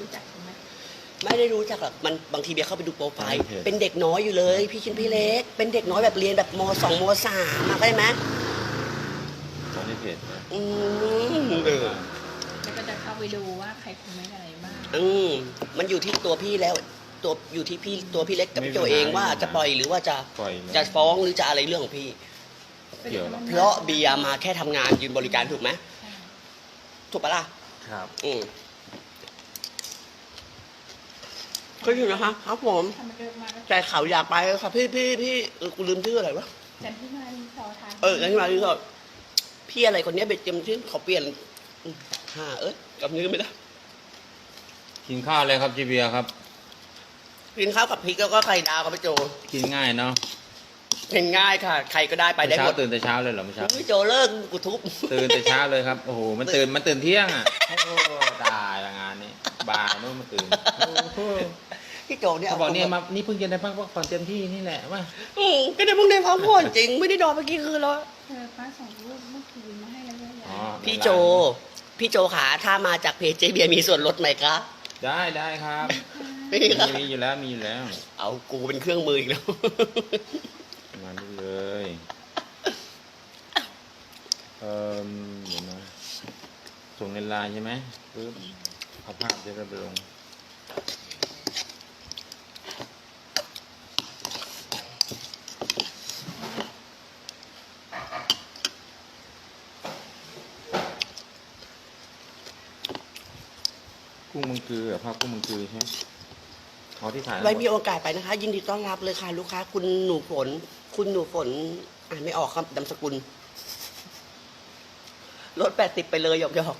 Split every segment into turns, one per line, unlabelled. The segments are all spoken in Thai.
รู้จักเขาไหม
ไม่ได้รู้จักหรอกมันบางทีเบียร์เข้าไปดูโปรไฟล์
ไม่เคย
เป็นเด็กน้อยอยู่เลย พี่ชินพี่เล็ก เป็นเด็กน้อยแบบเรียนแบบมสองมสามอะเข้าใจไหม
ตอนนี้เพจนะ
อืมเออ
แล้วก็จะเข้าไปดูว่าใครคอมเมนต์อะไรบ้าง
อืมมันอยู่ที่ตัวพี่แล้ว ตัวอยู่ที่พี่ตัวพี่เล็กกับพี่โจเองว่าจะปล่อยหรือว่าจะ
ปล่อยเลย
จะฟ้องหรือจะอะไรเรื่องของพี่
เกี่ยวหรอ
เพราะเบียร์มาแค่ทำงานยืนบริการถูกไหม
ใช่
ถูกปะล่ะ
ครับ
อืม ก็อยู่นะคะครับผม
ถ้ามันเริ่มมาก็
แต่เขาอยากไปค่ะพี่พี่พี่เออกูลืมชื่ออะไรวะ
จันที่มารีสอร์ททาง
เออแล้วที่มาที่ก็พี่อะไรคนเนี้ยไปเตรียมชื่อเขาเปลี่ยนอืมฮ่าเอ้ยจำชื่อไม่ได้
กินข้าวเลยครับจีเบียร์ครับ
กินข้าวกับพริกแล้วก็ไข่ดาวกับพี่โจ
กินง่ายเนาะ
เป็นง่ายค่ะ ใครก็ได้ไปได้
เช้า
หมด
ตื่นแต่เช้าเลยเหรอเมื่อเช้า
พี่โจเลิกกูทุบ
ตื่นแต่เช้าเลยครับ โอ้โห มันตื่น มันตื่นเที่ยงอะ โอ้โหตายละงานนี้บ่ายนู้นมันตื่นโอ้โห
พี่โจเนี่ย
เขาบอกเนี่ยมานี่เพิ่งจะได้พักผ่อนเต็มที่นี่แหละว่า
อืมก็ได้เพิ่งได้พักผ่อนจริง ไม่ได้นอนเมื่อกี้คืนแล้ว
เธอป้าส่งรูปเมื่อคืนมาให้แล้วด้วย
อ๋อ
พี่โจ พี่โจขาถ้ามาจากเพจเจเบียร์มีส่วนลดไหมคะ
ได้ได้ครับ
ไม่
มี
ครับ
มีอยู่แล้วมีอยู่แล้ว
เอากูเป็นเครื่องมืออีกแล้ว
มาดูเลยเอ่อเดี๋ยวนะส่งในไลน์ใช่ไหมปึ๊บเอาภาพจะได้ไปลง กุ้งมังกือเหรอภาพกุ้งมังกือใช่ไหมเอาที่ถ่าย
ไว้มีโอกาสไปนะคะ ยินดีต้อนรับเลยค่ะลูกค้า คุณหนูฝน คุณหนูฝนอ่านไม่ออกครับนามสกุลลดแปดสิบไปเลยหยอกหยอก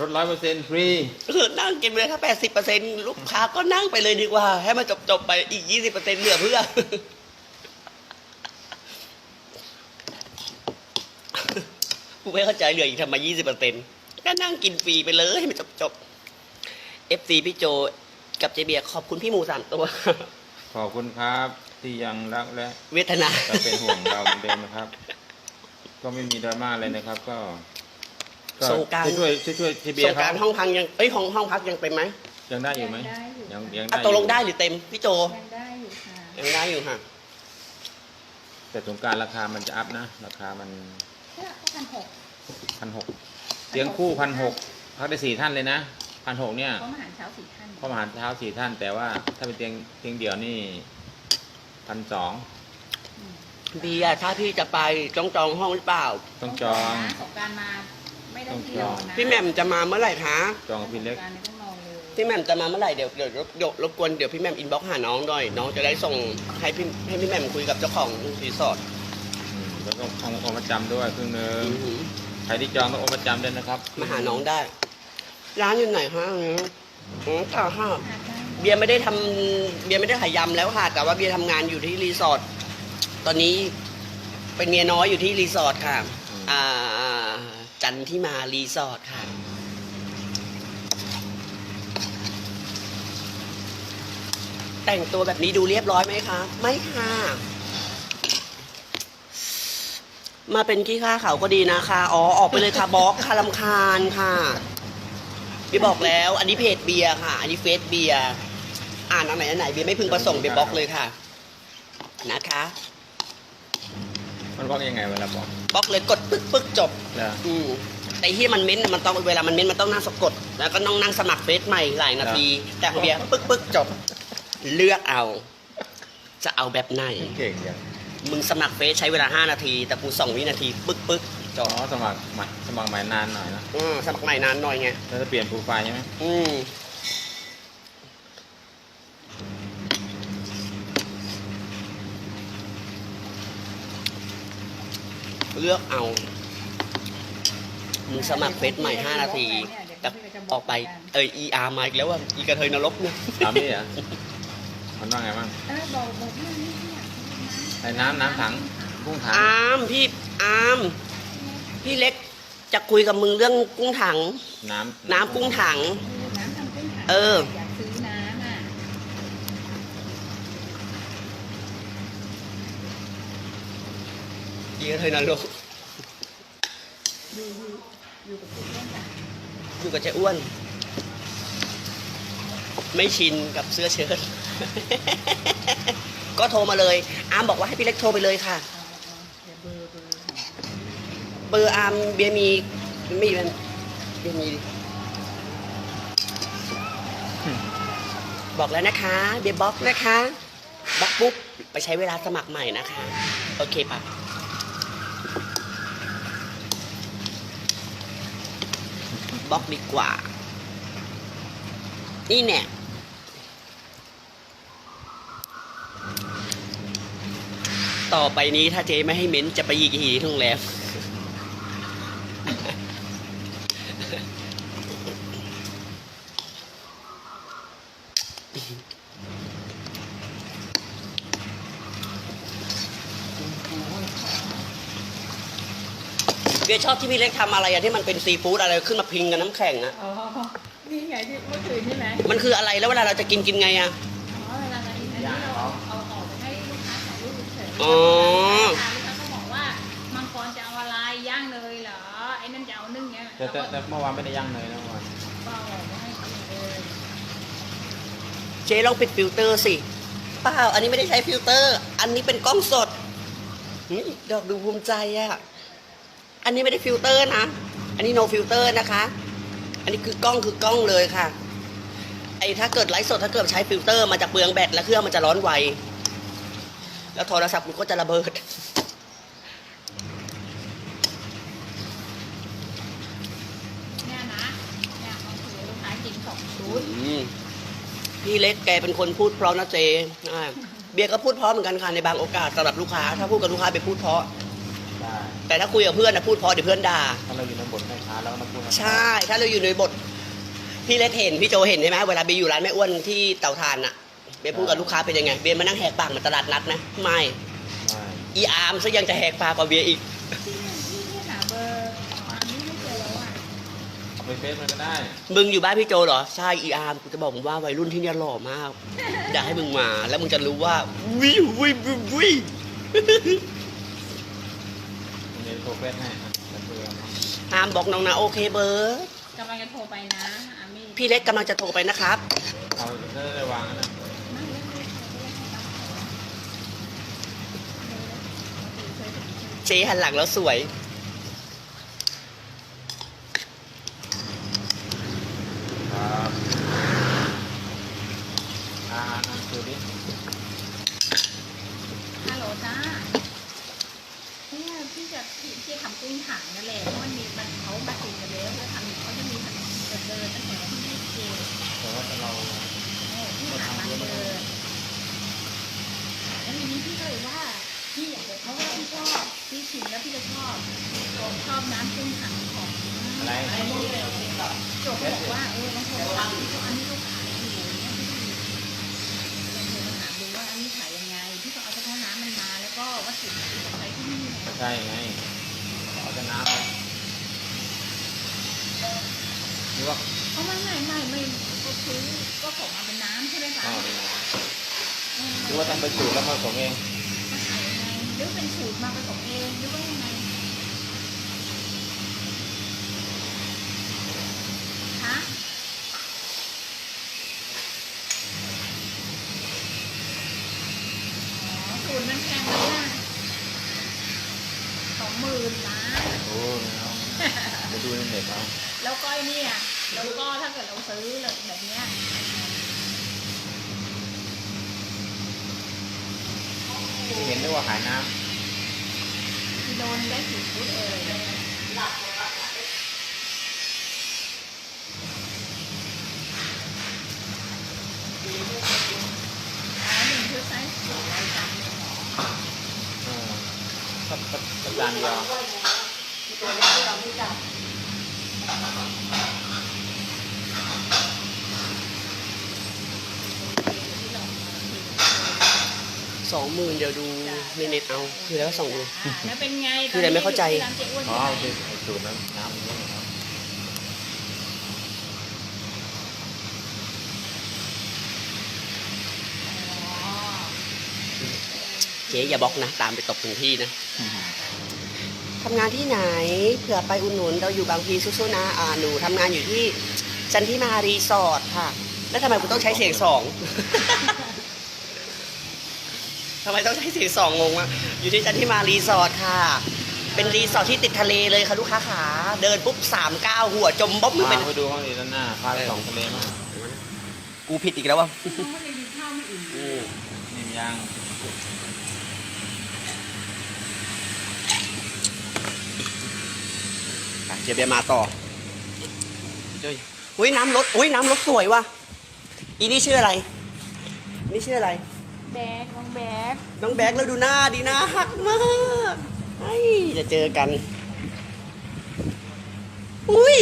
รถร้อยเปอร์เซ็นต์ฟรี
ๆเออนั่งกินไปเลยค่ะแปดสิบเปอร์เซ็นลูกค้าก็นั่งไปเลยดีกว่า ให้มันจบจบๆไปอีกยี่สิบเปอร์เซ็นเหลือเพื่อกูไม่เข้าใจเหลืออีกทำไมยี่สิบเปอร์เซ็น ก็นั่งกินฟรีไปเลยให้มันจบจบเอฟซีพี่โจกับเจเบียร์ขอบคุณพี่หมูสามตัว
ขอบคุณครับที่ยังรักและ
เวทนา
ก็เป็นห่วงเราเหมือนเดิมนะครับ ก็ไม่มีดราม่าอะไรนะครับ ก็ก็
สงกรานต์
ช่วยช่วยช่วยทีเบีย
ส
ร์
งกราร
เขา
ห้องพังยังเอ้ยห้องห้องพักยังเป็นไหม
ยังได้อยู่ไหม
ได้อยู่
ยังยัง
อะ
ได้
ตกลง
อยู่
ได้หรือเต็มพี่โจ
ยังได้อยู่ค่ะ
ยังได้อยู่ค่ะ
แต่สงกรารราคามันจะอัพนะ ราคามัน
แค่พันหก
พันหก เตียงคู่พันหกพักได้สี่ท่านเลยนะพันหกเนี่ย
เพราะมหารเช้าสี่ท่าน
เข้ามาหารเช้าสี่ท่าน แต่ว่าถ้าเป็นเตียงเตียงเดี่ยวนี่พันสอง
อืม
เบียร์ถ้าพี่จะไปจองจองห้องหรือเปล่า
ต้องจอง
นะสงกรารมาไม่ได้ที่นอนนะ
พี่แหม่มจะมาเมื่อไหร่คะ
จองกับพี่เล็ก
สงรานต์ไม่ต้องนอนเลย
พี่แหม่มจะมาเมื่อไหร่เดี๋ยวเดี๋ยวรบเดี๋ยวรบกวนเดี๋ยวพี่แหม่มอินบ็อกซ์หาน้องหน่อยน้องจะได้ส่งให้พี่ให้พี่แหม่มคุยกับเจ้าของรีสอร์ท
อืมแล้วก็เอาโอมาจำด้วยครึ่งหนึง
อือหือ
ใครที่จองต้องโอมาจำด้วยนะครับ
มาหาน้องได้ ร้านอยู่ไหนคะอ๋อค่ะค่ะ
หาได้
เบียร์ไม่ได้ทำเบียร์ไม่ได้ขายยำแล้วค่ะ แต่ว่าเบียร์ทำงานอยู่ที่รีสอร์ทตอนนี้เป็นเมียน้อยอยู่ที่รีสอร์ทค่ะอ่าจันที่มารีสอร์ทค่ะ แต่งตัวแบบนี้ดูเรียบร้อยไหมคะ ไม่ค่ะ มาเป็นขี้ข้าเขาก็ดีนะคะอ๋อออกไปเลยค่ะบล็อกค่ะลำคาญค่ะพี่บอกแล้ว อันนี้เพจเบียร์ค่ะ อันนี้เฟซเบียร์อ่านอันไหนอันไหนเบียร์ไม่พึงประสงค์เบียร์บล็อกเลยค่ะ นะคะ
มันบอกยังไงเวลาบอก
บล็อกเลยกดปึ๊กปึ๊กจบ
นะ
อืมแต่ที่มันเม้นต์มันต้องเวลามันเม้นต์มันต้องนั่งสะกด แล้วก็ต้องนั่งสมัครเฟซใหม่หลายนาที แต่ของเบียร์ปึ๊กปึ๊กจบ เลือกเอา จะเอาแบบไหน
เก่งจัง
มึงสมัครเฟซใช้เวลา 5 นาที แต่กูสองวินาทีปึ๊กปึ๊กจ
อ๋
บ
อสมัครใหม่สมัครใหม่นานหน่อยนะ
อืมสมัครใหม่นานหน่อยไง
แล้วจะเปลี่ยนโปรไฟล์ใช่ไหม
อืมเลือกเอา มึงสมัครเฟซใหม่ 5 นาที แต่ออกไป เออ ER มาอีกแล้วว่าอีกระเทยนรกเนี่ย
ถามนี่เหรอมันว่าไงบ้าง
เออบอกบอกพี่นี่เนี่ย
ไอ้น้ำน้ำถังกุ้งถัง
อามพี่อามพี่เล็กจะคุยกับมึงเรื่องกุ้งถัง
น้ำ
น้ำกุ้งถัง
เออน้ำทำกุ้งถัง
เออ
อยากซื้อน้ำอะ
อีกระเทยนรก
อยู่อยู่อยู่กับคุณเพื่อนจ้ะ
อยู่กับเจ้อ้วน ไม่ชินกับเสื้อเชิ้ต ก็โทรมาเลย อาร์มบอกว่าให้พี่เล็กโทรไปเลยค่ะ
เบอร์อา
ร์มเบียร์มีไม่มีเบียร์มีบอกแล้วนะคะ เบียร์บล็อกนะคะบล็อกปุ๊บไปใช้เวลาสมัครใหม่นะคะ โอเคปะบล็อกดีกว่า นี่เนี่ย ต่อไปนี้ถ้าเจ๊ไม่ให้เม้นจะไปยีกี่ทีที่โรงแรมเบียร์ชอบที่พี่เล็กทำอะไรอะที่มันเป็นซีฟู้ดอะไรขึ้นมาพิงกับน้ำแข็งอะ
อ๋อ นี่ไงที่เมื่อคืนใช่ไหม
มันคืออะไรแล้วเวลาเราจะกินกินไงอะ
รูปเฉยๆ
อ๋อ
ลูกค้าก็บอกว่ามังกรจะเอาอะไรย่างเลยเหรอไอ้นั่นจะเอานึ่งเงี้ย
แต่แต่แต่เมื่อวานไม่ได้ย่างเลยนะเมื่อวาน
เปล่าบอกว่าให้กินเลย
เจ๊ลองปิดฟิลเตอร์สิเปล่าอันนี้ไม่ได้ใช้ฟิลเตอร์ อันนี้เป็นกล้องสดนี่ดอกดูภูมิใจอะอันนี้ไม่ได้ฟิลเตอร์นะ อันนี้ no ฟิลเตอร์นะคะ อันนี้คือกล้องคือกล้องเลยค่ะ ไอ้ถ้าเกิดไลฟ์สดถ้าเกิดใช้ฟิลเตอร์มันจะเปลืองแบตและเครื่องมันจะร้อนไว แล้วโทรศัพท์คุณก็จะระเบิด
เนี่ยนะเนี่ยเอาถือลูกค้ากินสองชุด
อืมพี่เล็กแกเป็นคนพูดเพราะนะเจอ่าเบียร์ก็พูดเพราะเหมือนกันค่ะในบางโอกาสสำหรับลูกค้า ถ้าพูดกับลูกค้าไปพูดเพราะ
ได้
แต่ถ้าคุยกับเพื่อนนะพูดเพราะเดี๋ยวเพื่อนด่า
ถ้าเราอยู่ในบทแม่ค้าแล้วก็มาพูด
ใช่ ถ้าเราอยู่ในบท พี่เล็กเห็น พี่โจเห็นใช่ไหมเวลาเบียร์อยู่ร้านแม่อ้วนที่เตาถ่านอะ เบียร์พูดกับลูกค้าเป็นยังไง เบียร์มานั่งแหกปากเหมือนตลาดนัดไหมไม่
ไม่
อีอาร์มซะยังจะแหกปากกว่าเบียร์อีก
ที่ที่ที่หาเบอร์อ๋ออันนี้ไม่เจอแล้วอะ
เอาไปเฟซมันก็ได้
มึงอยู่บ้านพี่โจเหรอ ใช่อีอาร์มกูจะบอกมึงว่าวัยรุ่นที่เนี่ยหล่อมาก อยากให้มึงมา แล้วมึงจะรู้ว่าวิววิววิววิว
มันจะโทรเฟซให้อะแต่เพื่อน
อาร์มบอกน้องนะโอเคเบอร์
กำลังจะโทรไปนะอามี่
พี่เล็กกำลังจะโทรไปนะครับ
เอาได้ได้วางนะ
ไม่ไม่ไม่ไม่
เจ๊หันหลังแล้วสวย
ครับอ่าอ่าดูดิ
ฮัลโหลจ้าเนี่ยพี่จะพี่พี่ทำกุ้งถังนั่นแหละเพราะมันมีมันเขามาติดกันแล้วแล้วทำเขาจะมีถนนเดินตั้งแต่ที่ยี่สิบเจ็ด
แต่ว่าเรา
เออที่หาทางเดินแล้วทีนี้พี่ก็เลยว่า พี่อยากจะเพราะว่าพี่ชอบพี่ชิมแล้วพี่จะชอบชอบน้ำกุ้งถังของ
อะไร
อะไรนี่เลยโจบบอกว่าเออลองโทรถามที่อันนี้ลูกขายอยู่เนี่ยพี่ลองโทรมาถามดูว่าอันนี้ขายยังไงพี่ก็เอาเฉพาะน้ำมันมา แล้วก็วัตถุดิบที่ใช้ที่นี่
ใช่ไงเอาแต่น้ำมาหรือว่า
เพราไม่ไม่ไม่ไม่ก็ซื้อก็ส่งมาเป็นน้ำใช่ไหมคะ
หรือว่าทำเป็นสูตรแล้วมาส่งเอง
รือเป็นสูตรมาผสมเองหรือว่ายังไงคะอ๋อสูตรมันแพงไหมล่ะสองหมื่นนะ
โอ้ไม่เอาไปดูในเน็ตเอา
แล้วก็อ้เนี่ยแล้วก็ถ้าเกิดเราซื้อแบบเนี้ย
เห็นได้ว่าขายน้
กิโลนึงได้กี่ชุดเอ่ยอ๋อหนึ่งชุดไซส์สี่ร้อยกรัมเองเหรอำ
เออสักสักสักจานเดียว
สองหมื่นเดี๋ยวดูในเน็ตเอา คือแล้วสองหมื่น
อ่าแล้วเป็นไง
คืออะไรไม่เข้าใจ
ตอนนี้อยู่ที่ร้านเจ๊อ้วน
อ๋อ
ใช่ไหม
โอเคไอ้สูตรนั้นน้ำมันเยอะนะครับ
อ๋อ
เจ๊อย่าบล็อกนะ ตามไปตบถึงที่นะทำงานที่ไหนเผื่อไปอุดหนุนเราอยู่บางพลีสู้ๆนะอ่าหนูทำงานอยู่ที่จันทิมารีสอร์ทค่ะแแล้วทำไมกูต้องใช้เสียงสอง ทำไมต้องใช้เสียงสองงงอะอยู่ที่จันทิมารีสอร์ทค่ะ เป็นรีสอร์ทที่ติดทะเลเลยค่ะลูกค้าขาเดินปุ๊บสามก้าวหัวจมบ๊อบมือ
พา
เป็น
ไปดูห้องนี้ด้านหน้าพาไปสองทะเลมาก
กูผิดอีกแล้ววะ
น้องไม่ได้กินข้าวไม่อิ่ม
อืม
นิ่มยัง
อะเจเบียร์มาต่อเจ้ยอุ้ยน้ำรถอุ้ยน้ำรถสวยว่ะอีนี่ชื่ออะไรนี่ชื่ออะไร
แบกน้องแบก
น้องแบกแล้วดูหน้าดีนะหักมากไอ้จะเจอกัน อุ้ย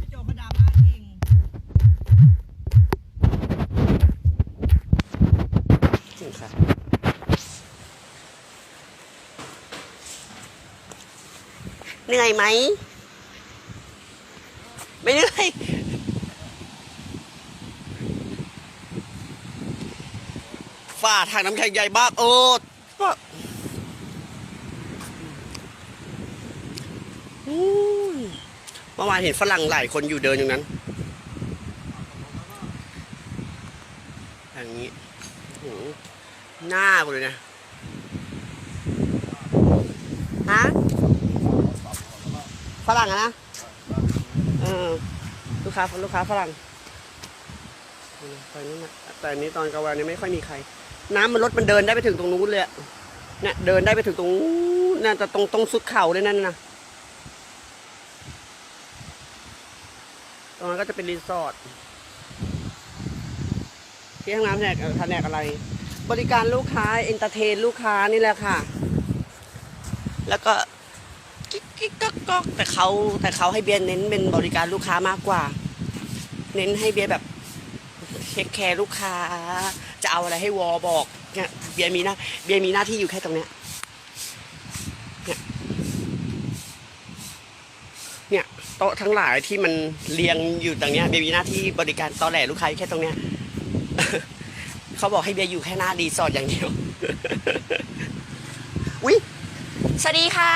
พี่โจเขาดราม่าเก่งจริงค่ะเหนื่อยไหม ไม่เหนื่อย ฝ่าทางน้ำแข็งใหญ่มากโอ้ก็อืมเมื่อวานเห็นฝรั่งหลายคนอยู่เดินอย่างนั้น อย่างนี้โหหน้ากูเลยนะฮะฝรั่งอะนะเออลูกค้าลูกค้าฝรั่งตอนนี้นะแต่อันนี้ตอนกลางวันนี้ไม่ค่อยมีใคร น้ำมันรถมันเดินได้ไปถึงตรงนู้นเลยเนี่ยเดินได้ไปถึงตรงน่าจะตรงตรงสุดเข่าเลยนั่นนะตรงนั้นก็จะเป็นรีสอร์ทที่ห้องน้ำแผนกแผนกอะไร บริการลูกค้าเอนเตอร์เทนลูกค้านี่แหละค่ะ แล้วก็กิ๊กกิ๊กก๊อกก๊อกแต่เขาแต่เขาให้เบียร์เน้นเป็นบริการลูกค้ามากกว่า เน้นให้เบียร์แบบเทคแคร์ลูกค้า จะเอาอะไรให้วอบอกเนี่ยเบียร์มีหน้าเบียร์มีหน้าที่อยู่แค่ตรงเนี้ยเนี่ยเนี่ยโต๊ะทั้งหลายที่มันเรียงอยู่ตรงเนี้ยเบียร์มีหน้าที่บริการตอแหลลูกค้าอยู่แค่ตรงเนี้ยเขาบอกให้เบียร์อยู่แค่หน้ารีสอร์ทอย่างเดียวอุ๊ยสวัสดีค่ะ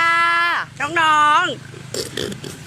น้องๆ